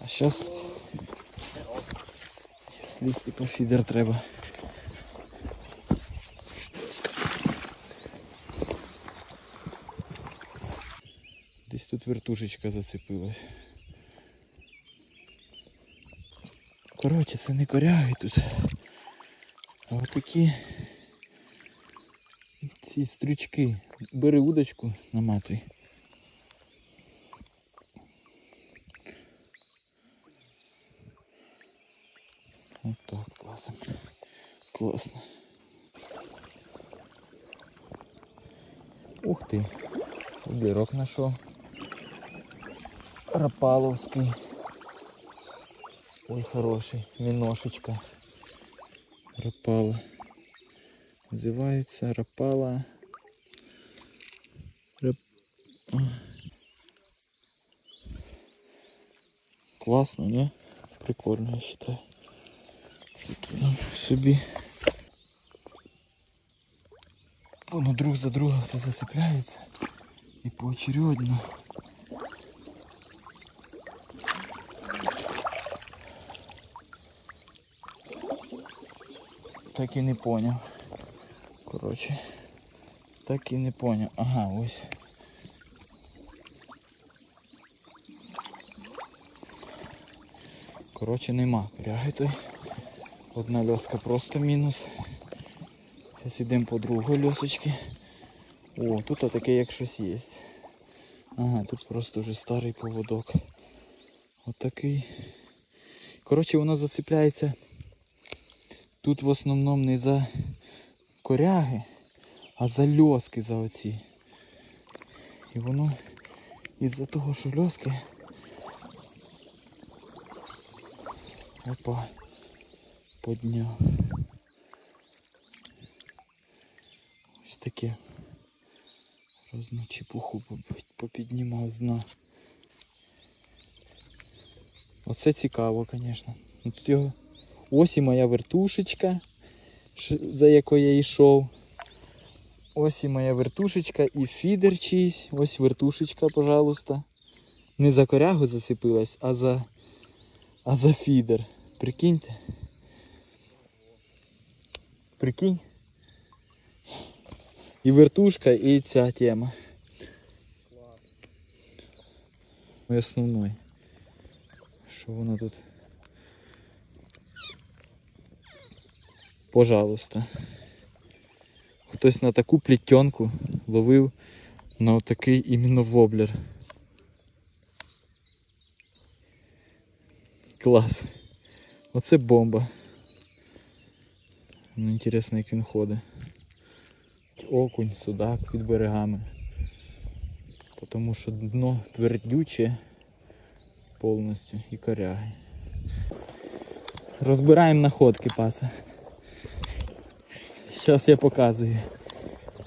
А зараз лізти по фідер треба. Десь тут вертушечка зацепилась. Коротше, це не коряги тут. А отакі ці стрючки. Бери удочку, наматуй. Вот так классно, Классно. Ух ты, уберок нашел. Рапаловский. Ой, хороший, миношечка. Рапала. Называется Рапала. Рап... Классно, не? Прикольно, я считаю. Закинув собі. Воно друг за друга все зацепляється. І поочередно. Так і не поняв. Коротше. Так і не поняв. Ага, ось. Коротше, нема коряги той. Одна льоска просто мінус. Зараз йдемо по другої льосочки. О, тут таке як щось є. Ага, тут просто вже старий поводок. Отакий. Коротше, воно зацепляється тут в основному не за коряги, а за льоски за оці. І воно із-за того, що льоски. Опа, подняв. Ось таке. Розну чепуху попіднімав з дна. Оце цікаво, звісно. Ну, Тут його... Ось і моя вертушечка, за якою я йшов. Ось і моя вертушечка і фідер чийсь. Ось вертушечка, пожалуйста. Не за корягу зацепилась, а за, а за фідер. Прикиньте. Прикинь. І вертушка, і ця тема. І основной. Що воно тут? Пожалуйста. Хтось на таку плітенку ловив на отакий іменно воблер. Клас. Оце бомба. Ну, інтересно, як він ходить. Окунь, судак під берегами. Тому що дно твердюче повністю і коряги. Розбираємо находки, паца. Зараз я показую.